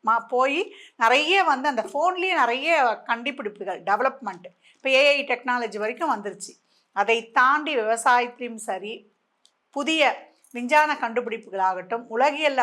மா போய் நிறைய வந்து அந்த ஃபோன்லேயே நிறைய கண்டுபிடிப்புகள் டெவலப்மெண்ட் இப்போ ஏஐ டெக்னாலஜி வரைக்கும் வந்துருச்சு. அதை தாண்டி விவசாயத்திலையும் சரி புதிய விஞ்ஞான கண்டுபிடிப்புகளாகட்டும் உலகியல்ல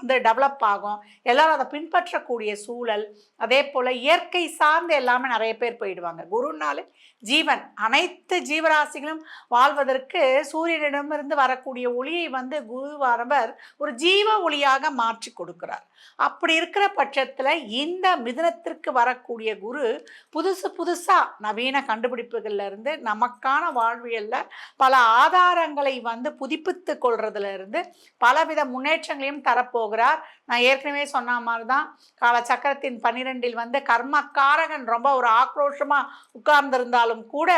வந்து டெவலப் ஆகும். எல்லோரும் அதை பின்பற்றக்கூடிய சூழல் அதே போல் இயற்கை சார்ந்து எல்லாமே நிறைய பேர் போயிடுவாங்க. குருனாலே ஜீவன். அனைத்து ஜீவராசிகளும் வாழ்வதற்கு சூரியனிடமிருந்து வரக்கூடிய ஒளியை வந்து குருவாரவர் ஒரு ஜீவ ஒளியாக மாற்றி கொடுக்கிறார். அப்படி இருக்கிற பட்சத்தில் இந்த மிதனத்திற்கு வரக்கூடிய குரு புதுசு புதுசாக நவீன கண்டுபிடிப்புகள்லேருந்து நமக்கான வாழ்வியலில் பல ஆதாரங்களை வந்து புதுப்பித்து கொள்றதுலேருந்து பலவித முன்னேற்றங்களையும் தரப்போகிறார். நான் ஏற்கனவே சொன்ன மாதிரி தான் கால சக்கரத்தின் பன்னிரெண்டில் வந்து கர்மக்காரகன் ரொம்ப ஒரு ஆக்ரோஷமாக உட்கார்ந்திருந்தாலும் கூட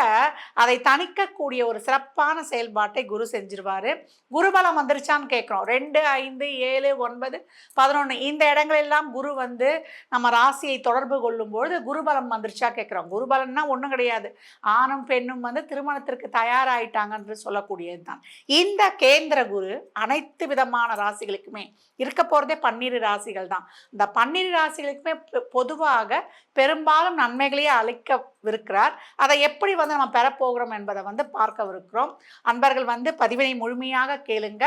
அதை தணிக்கக்கூடிய ஒரு சிறப்பான செயல்பாட்டை குரு செஞ்சிருவார். குருபலம் வந்துருச்சான்னு கேட்குறோம். ரெண்டு ஐந்து ஏழு ஒன்பது பதினொன்று இந்த இடங்களெல்லாம் குரு வந்து நம்ம ராசியை தொடர்பு கொள்ளும்பொழுது குருபலம் வந்துருச்சா கேட்குறோம். குருபலன்னா ஒன்றும் கிடையாது. ஆணும் பெண்ணும் வந்து திருமணத்திற்கு தயாராகிட்டாங்கன்று சொல்லக்கூடியது தான் இந்த கேந்திர குரு அனைத்து விதமான ராசிகளுக்குமே இருக்க போகிறதே பன்னிரு ராசிகள் தான். இந்த பன்னிரு ராசிகளுக்குமே பொதுவாக பெரும்பாலும் நன்மைகளையே அளிக்கவிருக்கிறார். அதை எப்படி வந்து நம்ம பெறப்போகிறோம் என்பதை வந்து பார்க்கவிருக்கிறோம். அன்பர்கள் வந்து பதிவினை முழுமையாக கேளுங்க.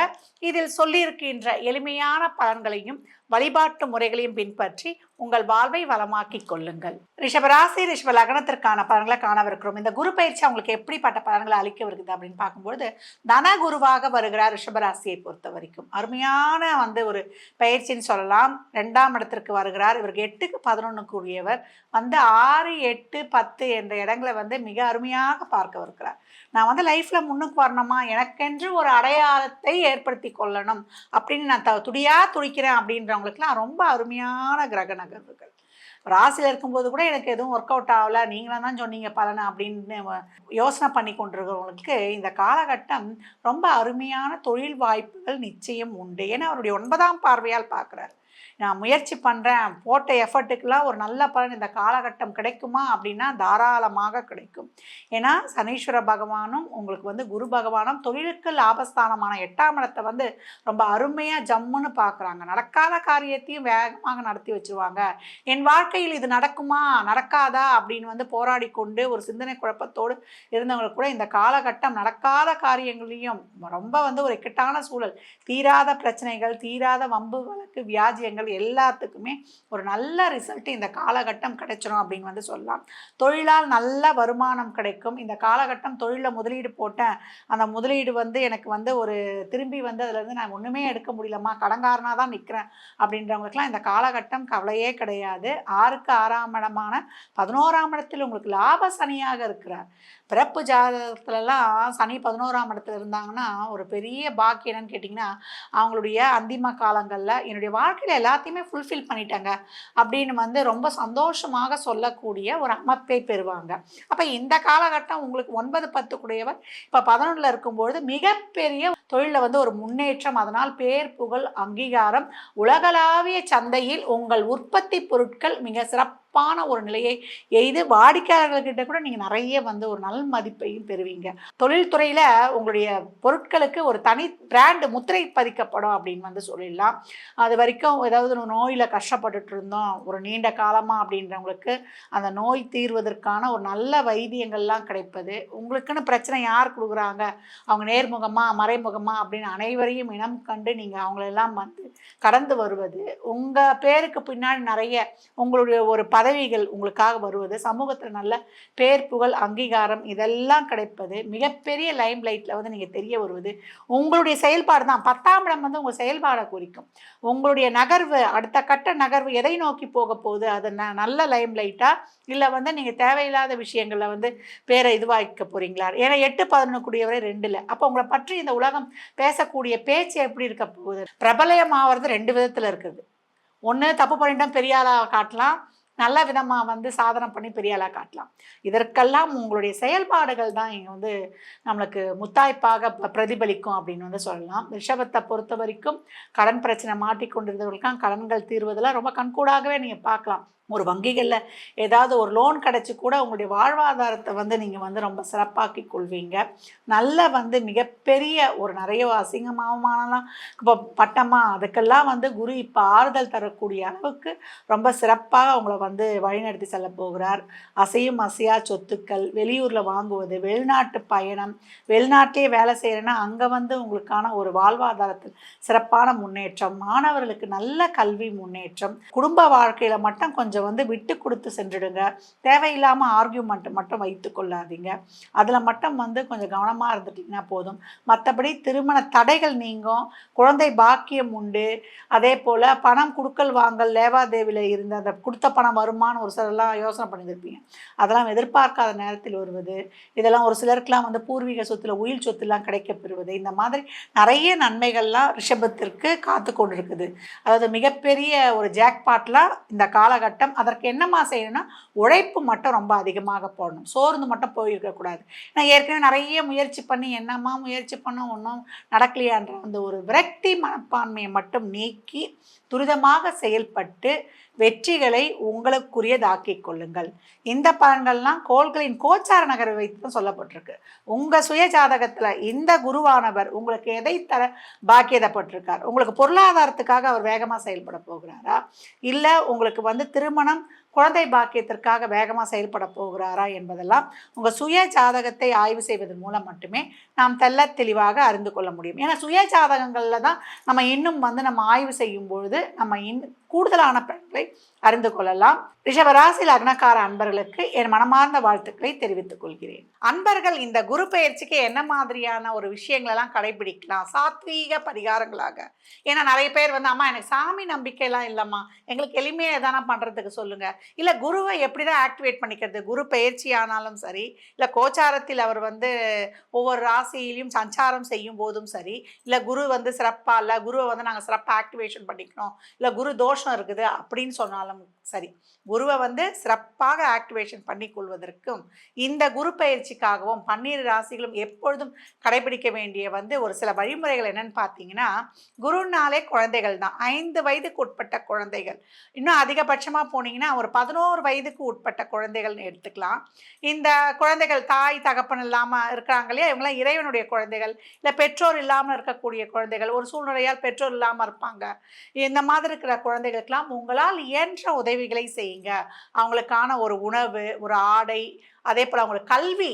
இதில் சொல்லியிருக்கின்ற எளிமையான பலன்களையும் வழிபாட்டு முறைகளையும் பின்பற்றி உங்கள் வாழ்வை வளமாக்கி கொள்ளுங்கள். ரிஷபராசி ரிஷப லக்னத்திற்கான பலன்களை காணவிருக்கிறோம். இந்த குரு பயிற்சி அவங்களுக்கு எப்படிப்பட்ட பலன்களை அளிக்கவிருக்குது அப்படின்னு பார்க்கும்பொழுது தன குருவாக வருகிறார் ரிஷபராசியை பொறுத்த வரைக்கும் அருமையான வந்து ஒரு பயிற்சின்னு சொல்லலாம். ரெண்டாம் இடத்திற்கு வருகிறார். இவருக்கு எட்டுக்கு பதினொன்றுக்கு உரியவர். வந்து ஆறு எட்டு பத்து என்ற இடங்களை வந்து மிக அருமையாக பார்க்கவிருக்கிறார். நான் வந்து லைஃப்பில் முன்னுக்கு வரணுமா? எனக்கென்று ஒரு அடையாளத்தை ஏற்படுத்தி கொள்ளணும். அப்படின்னு நான் த துடியாக துடிக்கிறேன் அப்படின்றவங்க இருக்கிறவங்களுக்குலாம் ரொம்ப அருமையான கிரக நகர்வுகள். ராசியில் இருக்கும்போது கூட எனக்கு எதுவும் ஒர்க் அவுட் ஆகலை நீங்களும் தான் சொன்னீங்க பலனை அப்படின்னு யோசனை பண்ணி கொண்டிருக்கிறவங்களுக்கு இந்த காலகட்டம் ரொம்ப அருமையான தொழில் வாய்ப்புகள் நிச்சயம் உண்டு. ஏன்னா அவருடைய ஒன்பதாம் பார்வையால் பார்க்குறாரு. நான் முயற்சி பண்ணுறேன் போட்ட எஃபர்ட்டுக்கெல்லாம் ஒரு நல்ல பலன் இந்த காலகட்டம் கிடைக்குமா அப்படின்னா தாராளமாக கிடைக்கும். ஏன்னா சனீஸ்வர பகவானும் உங்களுக்கு வந்து குரு பகவானும் தொழிலுக்கு லாபஸ்தானமான எட்டாம் இடத்தை வந்து ரொம்ப அருமையாக ஜம்முன்னு பார்க்குறாங்க நடக்காத காரியத்தையும் வேகமாக நடத்தி வச்சுருவாங்க. என் வாழ்க்கையில் இது நடக்குமா? நடக்காதா? அப்படின்னு வந்து போராடி கொண்டு ஒரு சிந்தனை குழப்பத்தோடு இருந்தவங்களுக்கு கூட இந்த காலகட்டம் நடக்காத காரியங்களையும் ரொம்ப வந்து ஒரு இக்கட்டான சூழல். தீராத பிரச்சனைகள் தீராத வம்பு வழக்கு வியாஜியங்கள் பலன்கள் எல்லாத்துக்குமே ஒரு நல்ல ரிசல்ட் இந்த காலகட்டம் கிடைச்சிரும் அப்படின்னு வந்து சொல்லலாம். தொழிலால் நல்ல வருமானம் கிடைக்கும். இந்த காலகட்டம் தொழிலில் முதலீடு போட்டேன். அந்த முதலீடு வந்து எனக்கு வந்து ஒரு திரும்பி வந்து அதுலேருந்து நான் ஒன்றுமே எடுக்க முடியலம்மா கடங்காரனாக தான் நிற்கிறேன் அப்படின்றவங்களுக்குலாம் இந்த காலகட்டம் கவலையே கிடையாது. ஆறுக்கு ஆறாம் இடமான பதினோராம் இடத்தில் உங்களுக்கு லாப சனியாக இருக்கிறார். பிறப்பு ஜாதகத்துலலாம் சனி பதினோராம் இடத்துல இருந்தாங்கன்னா ஒரு பெரிய பாக்கி என்னன்னு கேட்டிங்கன்னா அவங்களுடைய அந்திம காலங்களில் என்னுடைய வாழ்க்கையில் எல்லாத்தையுமே ஃபுல்ஃபில் பண்ணிட்டாங்க. அப்படின்னு வந்து ரொம்ப சந்தோஷமாக சொல்லக்கூடிய ஒரு அமைப்பை பெறுவாங்க. அப்போ இந்த காலகட்டம் உங்களுக்கு ஒன்பது பத்து கூடியவர் இப்போ பதினொன்றில் இருக்கும்பொழுது மிகப்பெரிய தொழிலில் வந்து ஒரு முன்னேற்றம் அதனால் பேர் புகழ் அங்கீகாரம் உலகளாவிய சந்தையில் உங்கள் உற்பத்தி பொருட்கள் மிக சிறப்பு சிறப்பான ஒரு நிலையை எய்து வாடிக்கையாளர்கள்கிட்ட கூட நீங்கள் நிறைய வந்து ஒரு நல் மதிப்பையும் பெறுவீங்க. தொழில்துறையில் உங்களுடைய பொருட்களுக்கு ஒரு தனி பிராண்டு முத்திரை பதிக்கப்படும் அப்படின்னு வந்து சொல்லிடலாம். அது வரைக்கும் ஏதாவது ஒரு நோயில் கஷ்டப்பட்டுட்டு இருந்தோம் ஒரு நீண்ட காலமாக அப்படின்றவங்களுக்கு அந்த நோய் தீர்வதற்கான ஒரு நல்ல வைத்தியங்கள்லாம் கிடைப்பது. உங்களுக்குன்னு பிரச்சனை யார் கொடுக்குறாங்க? அவங்க நேர்முகமாக மறைமுகமா அப்படின்னு அனைவரையும் இனம் கண்டு நீங்கள் அவங்களெல்லாம் வந்து கடந்து வருவது. உங்கள் பேருக்கு பின்னாடி நிறைய உங்களுடைய ஒரு பதவிகள் உங்களுக்காக வருவது சமூகத்தில் நல்ல பேர் புகழ் அங்கீகாரம் இதெல்லாம் கிடைப்பது மிகப்பெரிய லைம் லைட்டில் வந்து நீங்கள் தெரிய வருவது உங்களுடைய செயல்பாடு தான். பத்தாம் இடம் வந்து உங்கள் செயல்பாடை குறிக்கும். உங்களுடைய நகர்வு அடுத்த கட்ட நகர்வு எதை நோக்கி போக போகுது அது ந நல்ல லைம் லைட்டா இல்லை வந்து நீங்கள் தேவையில்லாத விஷயங்களில் வந்து பேரை இதுவாக்க போகிறீங்களா ஏன்னா எட்டு பதினொன்று கூடியவரை ரெண்டில் அப்போ உங்களை பற்றி இந்த உலகம் பேசக்கூடிய பேச்சு எப்படி இருக்க போகுது? பிரபலயமாகிறது ரெண்டு விதத்தில் இருக்குது. ஒன்று தப்பு பண்ணிட்டோம் பெரியாளாக காட்டலாம். நல்ல விதமாக வந்து சாதனை பண்ணி பெரிய ஆளாக காட்டலாம். இதற்கெல்லாம் உங்களுடைய செயல்பாடுகள் தான் இங்கே வந்து நம்மளுக்கு முத்தாய்ப்பாக ப- பிரதிபலிக்கும் அப்படின்னு வந்து சொல்லலாம். ரிஷபத்தை பொறுத்த வரைக்கும் கடன் பிரச்சனை மாட்டிக்கொண்டிருந்தவர்களுக்கும் கடன்கள் தீர்வதெல்லாம் ரொம்ப கண்கூடாகவே நீங்கள் பார்க்கலாம். ஒரு வங்கிகளில் ஏதாவது ஒரு லோன் கிடச்சி கூட உங்களுடைய வாழ்வாதாரத்தை வந்து நீங்கள் வந்து ரொம்ப சிறப்பாக்கி கொள்வீங்க. நல்ல வந்து மிகப்பெரிய ஒரு நிறைய அசிங்கமாகமானலாம் இப்போ பட்டமாக அதுக்கெல்லாம் வந்து குரு இப்போ ஆறுதல் தரக்கூடிய அளவுக்கு ரொம்ப சிறப்பாக அவங்கள வந்து வழிநடத்தி செல்ல போகிறார். அசையும் அசையா சொத்துக்கள் வெளியூரில் வாங்குவது வெளிநாட்டு பயணம் வெளிநாட்டிலே வேலை செய்கிறேன்னா அங்கே வந்து உங்களுக்கான ஒரு வாழ்வாதாரத்தில் சிறப்பான முன்னேற்றம் மாணவர்களுக்கு நல்ல கல்வி முன்னேற்றம் குடும்ப வாழ்க்கையில் மட்டும் கொஞ்சம் கொஞ்சம் வந்து விட்டு கொடுத்து சென்றுடுங்க. தேவையில்லாமல் ஆர்கியூமெண்ட் மட்டும் வைத்து கொள்ளாதீங்க. அதில் மட்டும் வந்து கொஞ்சம் கவனமாக இருந்துட்டிங்கன்னா போதும். மற்றபடி திருமண தடைகள் நீங்கும். குழந்தை பாக்கியம் உண்டு. அதே போல் பணம் கொடுக்கல் வாங்கல் லேவாதேவியில் இருந்த அந்த கொடுத்த பணம் வருமானு ஒரு சிலர்லாம் யோசனை பண்ணியிருப்பீங்க அதெல்லாம் எதிர்பார்க்காத நேரத்தில் வருவது. இதெல்லாம் ஒரு சிலருக்குலாம் வந்து பூர்வீக சொத்துல உயிர் சொத்துலாம் கிடைக்கப் பெறுவது. இந்த மாதிரி நிறைய நன்மைகள்லாம் ரிஷபத்திற்கு காத்து கொண்டு இருக்குது அதாவது மிகப்பெரிய ஒரு ஜாக்பாட்லாம் இந்த காலகட்டம் அதற்கு என்னமா செய்யணும்னா உழைப்பு மட்டும் ரொம்ப அதிகமாக போடணும். சோர்ந்து மட்டும் போயிருக்கக்கூடாது. நான் ஏற்கனவே நிறைய முயற்சி பண்ணி என்னம்மா முயற்சி பண்ண ஒன்றும் நடக்கலையான்ற அந்த ஒரு விரக்தி மனப்பான்மையை மட்டும் நீக்கி துரிதமாக செயல்பட்டு வெற்றிகளை உங்களுக்குரியதாக்கிக் கொள்ளுங்கள். இந்த பலன்கள்லாம் கோள்களின் கோச்சார நகரை வைத்து தான் சொல்லப்பட்டிருக்கு. உங்கள் சுய ஜாதகத்தில் இந்த குருவானவர் உங்களுக்கு எதை தர பாக்கியதப்பட்டிருக்கார்? உங்களுக்கு பொருளாதாரத்துக்காக அவர் வேகமாக செயல்பட போகிறாரா? இல்லை உங்களுக்கு வந்து திருமணம் குழந்தை பாக்கியத்திற்காக வேகமாக செயல்பட போகிறாரா என்பதெல்லாம் உங்கள் சுய ஜாதகத்தை ஆய்வு செய்வதன் மூலம் மட்டுமே நாம் தெள்ள தெளிவாக அறிந்து கொள்ள முடியும். ஏன்னா சுய ஜாதகங்களில் தான் நம்ம இன்னும் வந்து நம்ம ஆய்வு செய்யும் பொழுது நம்ம இன் கூடுதலான பலன்களை அறிந்து கொள்ளலாம். ரிஷபராசி லக்னக்கார அன்பர்களுக்கு என் மனமார்ந்த வாழ்த்துக்களை தெரிவித்துக் கொள்கிறேன். அன்பர்கள் இந்த குரு பயிற்சிக்கு என்ன மாதிரியான ஒரு விஷயங்களெல்லாம் கடைபிடிக்கலாம்? சாத்வீக பரிகாரங்களாக. ஏன்னா நிறைய பேர் வந்து அம்மா எனக்கு சாமி நம்பிக்கையெல்லாம் இல்லைம்மா. எங்களுக்கு எளிமையாக எதானா பண்ணுறதுக்கு சொல்லுங்கள் இல்லை குருவை எப்படி தான் ஆக்டிவேட் பண்ணிக்கிறது? குரு பயிற்சி ஆனாலும் சரி இல்லை கோச்சாரத்தில் அவர் வந்து ஒவ்வொரு ராசியிலையும் சஞ்சாரம் செய்யும் போதும் சரி இல்லை குரு வந்து சிறப்பாக இல்லை குருவை வந்து நாங்கள் சிறப்பாக ஆக்டிவேஷன் பண்ணிக்கணும் இல்லை குரு தோஷம் இருக்குது அப்படின்னு சொன்னாலும் சரி. குருவை வந்து சிறப்பாக ஆக்டிவேஷன் பண்ணி கொள்வதற்கும் இந்த குரு பயிற்சிக்காகவும் பன்னிரு ராசிகளும் எப்பொழுதும் கடைபிடிக்க வேண்டிய வந்து ஒரு சில வழிமுறைகள் என்னன்னு பார்த்தீங்கன்னா குருனாலே குழந்தைகள் தான். ஐந்து வயதுக்கு உட்பட்ட குழந்தைகள். இன்னும் அதிகபட்சமாக போனீங்கன்னா ஒரு பதினோரு வயதுக்கு உட்பட்ட குழந்தைகள்னு எடுத்துக்கலாம். இந்த குழந்தைகள் தாய் தகப்பன் இல்லாமல் இருக்கிறாங்க இல்லையா? இவங்களாம் இறைவனுடைய குழந்தைகள். இல்லை பெற்றோர் இல்லாமல் இருக்கக்கூடிய குழந்தைகள். ஒரு சூழ்நிலையால் பெற்றோர் இல்லாமல் இருப்பாங்க. இந்த மாதிரி இருக்கிற குழந்தைகள் குழந்தைகளுக்கெல்லாம் உங்களால் இயன்ற உதவிகளை செய்யுங்க. அவங்களுக்கான ஒரு உணவு ஒரு ஆடை அதே போல் அவங்களுக்கு கல்வி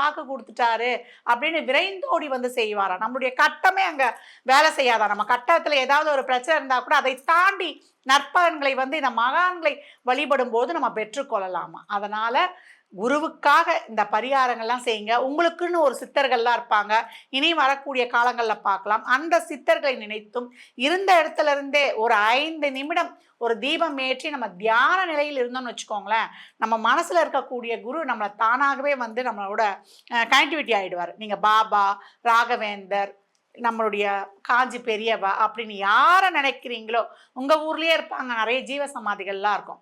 வாக்கு கொடுத்துட்டாரு அப்படின்னு விரைந்தோடி வந்து செய்வாரா? நம்மளுடைய கட்டமே அங்க வேலை செய்யாதா? நம்ம கட்டத்தில் ஏதாவது ஒரு பிரச்சனை இருந்தால் கூட அதை தாண்டி நற்பலன்களை வந்து இந்த மகான்களை வழிபடும் போது நம்ம பெற்றுக்கொள்ளலாமா? அதனால குருவுக்காக இந்த பரிகாரங்கள்லாம் செய்யுங்க. உங்களுக்குன்னு ஒரு சித்தர்கள்லாம் இருப்பாங்க. இனி வரக்கூடிய காலங்களில் பார்க்கலாம். அந்த சித்தர்களை நினைத்தும் இருந்த இடத்துல இருந்தே ஒரு ஐந்து நிமிடம் ஒரு தீபம் ஏற்றி நம்ம தியான நிலையில் இருந்தோம்னு வச்சுக்கோங்களேன் நம்ம மனசில் இருக்கக்கூடிய குரு நம்மளை தானாகவே வந்து நம்மளோட கனெக்டிவிட்டி ஆகிடுவார் நீங்கள் பாபா ராகவேந்தர் நம்மளுடைய காஞ்சி பெரியவா அப்படின்னு யாரை நினைக்கிறீங்களோ உங்கள் ஊர்லேயே இருப்பாங்க. நிறைய ஜீவ சமாதிகள்லாம் இருக்கும்.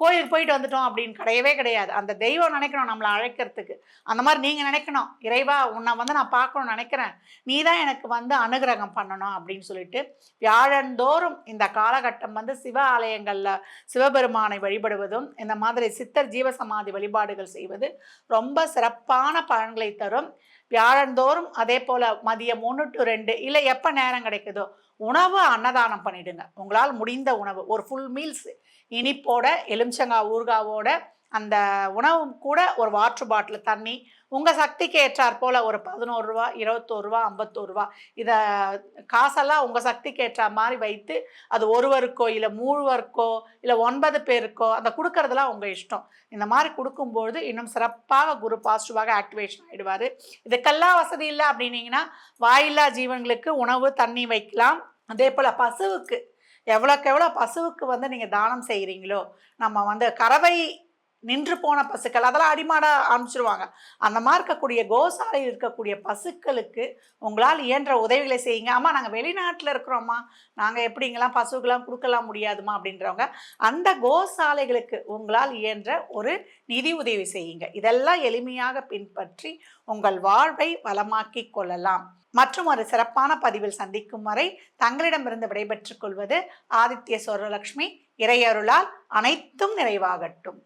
கோயிலுக்கு போயிட்டு வந்துட்டோம் அப்படின்னு கிடையவே கிடையாது. அந்த தெய்வம் நினைக்கணும் நம்மளை அழைக்கிறதுக்கு. அந்த மாதிரி நீங்கள் நினைக்கணும். இறைவா உன்னை வந்து நான் பார்க்கணும்னு நினைக்கிறேன். நீ தான் எனக்கு வந்து அனுகிரகம் பண்ணணும் அப்படின்னு சொல்லிட்டு வியாழந்தோறும் இந்த காலகட்டம் வந்து சிவ ஆலயங்களில் சிவபெருமானை வழிபடுவதும் இந்த மாதிரி சித்தர் ஜீவசமாதி வழிபாடுகள் செய்வது ரொம்ப சிறப்பான பலன்களை தரும். வியாழந்தோறும் அதே போல் மதியம் ஒன்று டு ரெண்டு இல்லை எப்போ நேரம் கிடைக்குதோ உணவு அன்னதானம் பண்ணிடுங்க. உங்களால் முடிந்த உணவு. ஒரு ஃபுல் மீல்ஸ் இனிப்போட எலுமிச்சங்காய் ஊர்காவோட அந்த உணவும் கூட ஒரு வாட்ரு பாட்டில் தண்ணி உங்கள் சக்திக்கு ஏற்றாற் போல் ஒரு பதினோரு ரூபா இருபத்தோரு ரூபா ஐம்பத்தோரு ரூபா. இதை காசெல்லாம் உங்கள் சக்திக்கு ஏற்ற மாதிரி வைத்து அது ஒருவருக்கோ இல்லை மூணுவருக்கோ இல்லை ஒன்பது பேருக்கோ அந்த கொடுக்கறதெல்லாம் உங்கள் இஷ்டம். இந்த மாதிரி கொடுக்கும்பொழுது இன்னும் சிறப்பாக குரு பாசிட்டிவாக ஆக்டிவேஷன் ஆகிடுவார் இதுக்கெல்லாம் வசதி இல்லை அப்படின்னீங்கன்னா வாயில்லா ஜீவன்களுக்கு உணவு தண்ணி வைக்கலாம். அதே போல் பசுவுக்கு எவ்வளோக்கு எவ்வளோ பசுவுக்கு வந்து நீங்கள் தானம் செய்கிறீங்களோ நம்ம வந்து கறவை நின்று போன பசுக்கள் அதெல்லாம் அடிமாட ஆரம்பிச்சிருவாங்க. அந்த மாதிரி இருக்கக்கூடிய கோசாலையில் இருக்கக்கூடிய பசுக்களுக்கு உங்களால் இயன்ற உதவிகளை செய்யுங்க. அம்மா நாங்கள் வெளிநாட்டில் இருக்கிறோம்மா. நாங்கள் எப்படிங்கெல்லாம் பசுக்கெல்லாம் கொடுக்கலாம் முடியாதுமா? அப்படின்றவங்க அந்த கோசாலைகளுக்கு உங்களால் இயன்ற ஒரு நிதி உதவி செய்யுங்க. இதெல்லாம் எளிமையாக பின்பற்றி உங்கள் வாழ்வை வளமாக்கி கொள்ளலாம். மற்றும் ஒரு சிறப்பான பதிவில் சந்திக்கும் வரை தங்களிடமிருந்து விடைபெற்றுக் கொள்வது ஆதித்ய சோரலட்சுமி இறையருளால் அனைத்தும் நிறைவாகட்டும்.